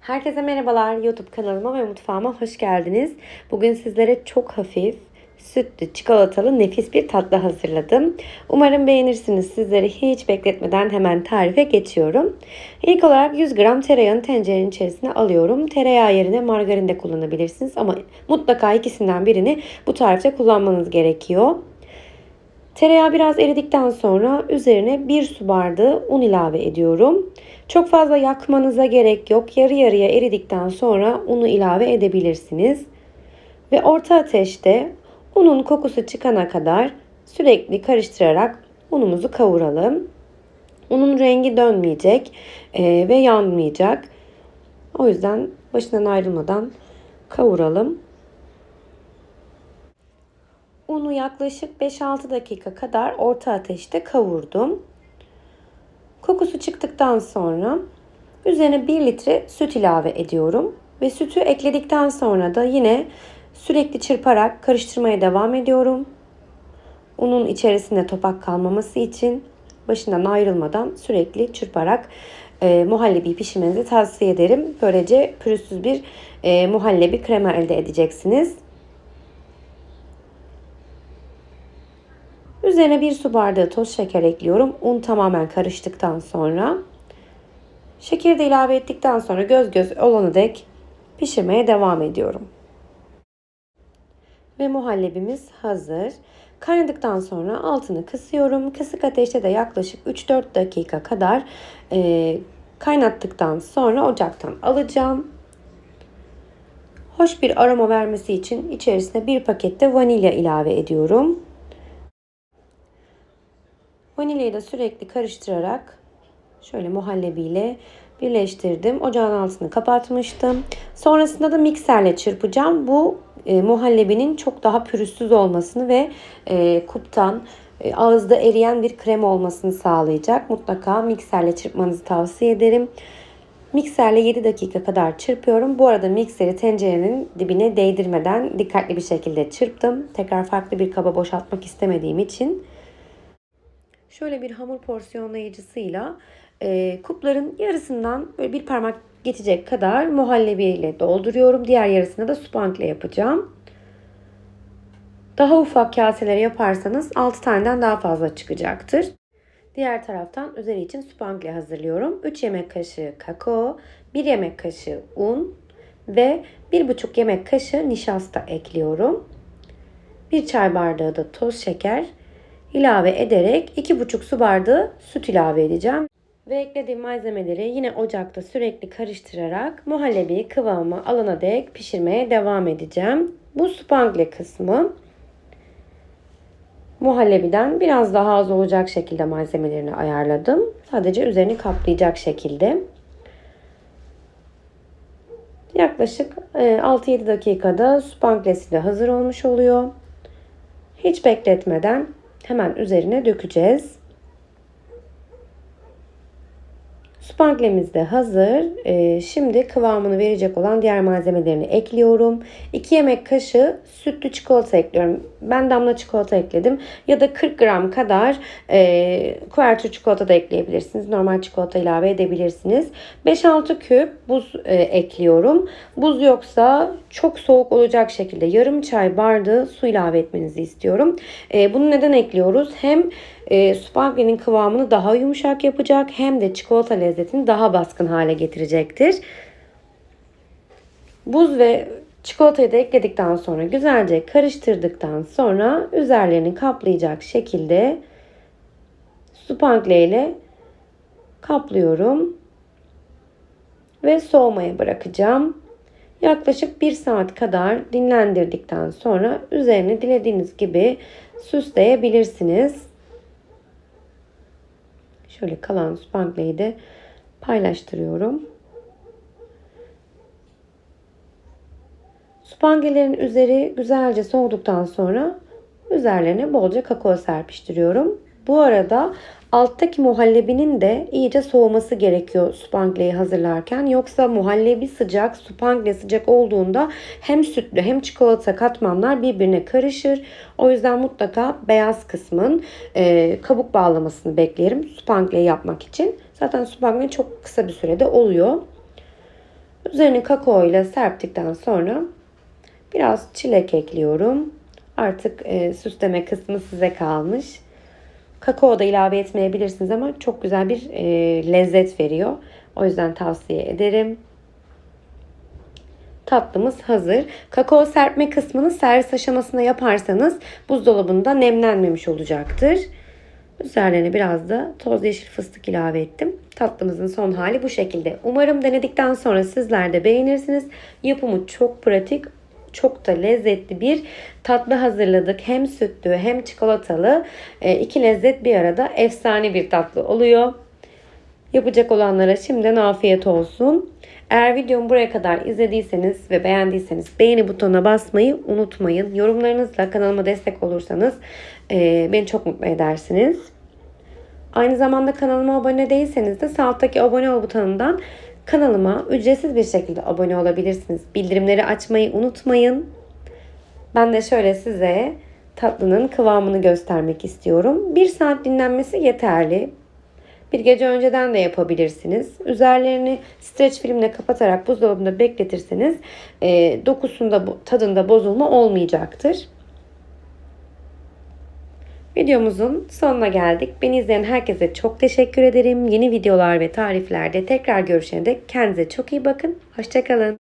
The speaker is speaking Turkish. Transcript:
Herkese merhabalar. YouTube kanalıma ve mutfağıma hoş geldiniz. Bugün sizlere çok hafif, sütlü, çikolatalı nefis bir tatlı hazırladım. Umarım beğenirsiniz. Sizleri hiç bekletmeden hemen tarife geçiyorum. İlk olarak 100 gram tereyağını tencerenin içerisine alıyorum. Tereyağı yerine margarin de kullanabilirsiniz ama mutlaka ikisinden birini bu tarifte kullanmanız gerekiyor. Tereyağı biraz eridikten sonra üzerine 1 su bardağı un ilave ediyorum. Çok fazla yakmanıza gerek yok. Yarı yarıya eridikten sonra unu ilave edebilirsiniz. Ve orta ateşte unun kokusu çıkana kadar sürekli karıştırarak unumuzu kavuralım. Unun rengi dönmeyecek e, ve yanmayacak. O yüzden başından ayrılmadan kavuralım. Unu yaklaşık 5-6 dakika kadar orta ateşte kavurdum. Kokusu çıktıktan sonra üzerine 1 litre süt ilave ediyorum. Ve sütü ekledikten sonra da yine sürekli çırparak karıştırmaya devam ediyorum. Unun içerisinde topak kalmaması için başından ayrılmadan sürekli çırparak e, muhallebi pişirmenizi tavsiye ederim. Böylece pürüzsüz bir e, muhallebi krema elde edeceksiniz. Üzerine bir su bardağı toz şeker ekliyorum. Un tamamen karıştıktan sonra. Şekeri de ilave ettikten sonra göz göz olana dek pişirmeye devam ediyorum. Ve muhallebimiz hazır. Kaynadıktan sonra altını kısıyorum. Kısık ateşte de yaklaşık 3-4 dakika kadar e, kaynattıktan sonra ocaktan alacağım. Hoş bir aroma vermesi için içerisine bir pakette vanilya ilave ediyorum. Vanilyayı da sürekli karıştırarak şöyle muhallebiyle birleştirdim. Ocağın altını kapatmıştım. Sonrasında da mikserle çırpacağım. Bu e, muhallebinin çok daha pürüzsüz olmasını ve e, kuptan e, ağızda eriyen bir krem olmasını sağlayacak. Mutlaka mikserle çırpmanızı tavsiye ederim. Mikserle 7 dakika kadar çırpıyorum. Bu arada mikseri tencerenin dibine değdirmeden dikkatli bir şekilde çırptım. Tekrar farklı bir kaba boşaltmak istemediğim için şöyle bir hamur porsiyonlayıcısıyla e, kupların yarısından böyle bir parmak geçecek kadar muhallebi ile dolduruyorum. Diğer yarısını da spangle yapacağım. Daha ufak kaselere yaparsanız 6 taneden daha fazla çıkacaktır. Diğer taraftan üzeri için spangle hazırlıyorum. 3 yemek kaşığı kakao, 1 yemek kaşığı un ve 1,5 yemek kaşığı nişasta ekliyorum. 1 çay bardağı da toz şeker ilave ederek 2,5 su bardağı süt ilave edeceğim. Ve eklediğim malzemeleri yine ocakta sürekli karıştırarak muhallebi kıvamı alana dek pişirmeye devam edeceğim. Bu spangle kısmı muhallebiden biraz daha az olacak şekilde malzemelerini ayarladım. Sadece üzerini kaplayacak şekilde. Yaklaşık 6-7 dakikada spanglesi de hazır olmuş oluyor. Hiç bekletmeden hemen üzerine dökeceğiz. Spanglemiz de hazır. Ee, şimdi kıvamını verecek olan diğer malzemelerini ekliyorum. 2 yemek kaşığı sütlü çikolata ekliyorum. Ben damla çikolata ekledim. Ya da 40 gram kadar e, kuvertür çikolata da ekleyebilirsiniz. Normal çikolata ilave edebilirsiniz. 5-6 küp buz e, ekliyorum. Buz yoksa çok soğuk olacak şekilde yarım çay bardağı su ilave etmenizi istiyorum. E, bunu neden ekliyoruz? Hem e, spaghetti'nin kıvamını daha yumuşak yapacak hem de çikolata lezzetini daha baskın hale getirecektir. Buz ve çikolatayı da ekledikten sonra güzelce karıştırdıktan sonra üzerlerini kaplayacak şekilde spangle ile kaplıyorum ve soğumaya bırakacağım. Yaklaşık 1 saat kadar dinlendirdikten sonra üzerine dilediğiniz gibi süsleyebilirsiniz. Şöyle kalan spangleyi de paylaştırıyorum. Spangelerin üzeri güzelce soğuduktan sonra üzerlerine bolca kakao serpiştiriyorum. Bu arada alttaki muhallebinin de iyice soğuması gerekiyor spangleyi hazırlarken. Yoksa muhallebi sıcak, spangle sıcak olduğunda hem sütlü hem çikolata katmanlar birbirine karışır. O yüzden mutlaka beyaz kısmın e, kabuk bağlamasını beklerim spangle yapmak için. Zaten spangle çok kısa bir sürede oluyor. Üzerini kakao ile serptikten sonra biraz çilek ekliyorum. Artık e, süsleme kısmı size kalmış. Kakao da ilave etmeyebilirsiniz ama çok güzel bir e, lezzet veriyor. O yüzden tavsiye ederim. Tatlımız hazır. Kakao serpme kısmını servis aşamasında yaparsanız buzdolabında nemlenmemiş olacaktır. Üzerlerine biraz da toz yeşil fıstık ilave ettim. Tatlımızın son hali bu şekilde. Umarım denedikten sonra sizler de beğenirsiniz. Yapımı çok pratik, çok da lezzetli bir tatlı hazırladık. Hem sütlü hem çikolatalı. E, iki lezzet bir arada efsane bir tatlı oluyor. Yapacak olanlara şimdiden afiyet olsun. Eğer videomu buraya kadar izlediyseniz ve beğendiyseniz beğeni butonuna basmayı unutmayın. Yorumlarınızla kanalıma destek olursanız e, beni çok mutlu edersiniz. Aynı zamanda kanalıma abone değilseniz de sağ alttaki abone ol butonundan kanalıma ücretsiz bir şekilde abone olabilirsiniz. Bildirimleri açmayı unutmayın. Ben de şöyle size tatlının kıvamını göstermek istiyorum. Bir saat dinlenmesi yeterli. Bir gece önceden de yapabilirsiniz. Üzerlerini streç filmle kapatarak buzdolabında bekletirseniz e, dokusunda tadında bozulma olmayacaktır. Videomuzun sonuna geldik. Beni izleyen herkese çok teşekkür ederim. Yeni videolar ve tariflerde tekrar görüşene dek kendinize çok iyi bakın. Hoşçakalın.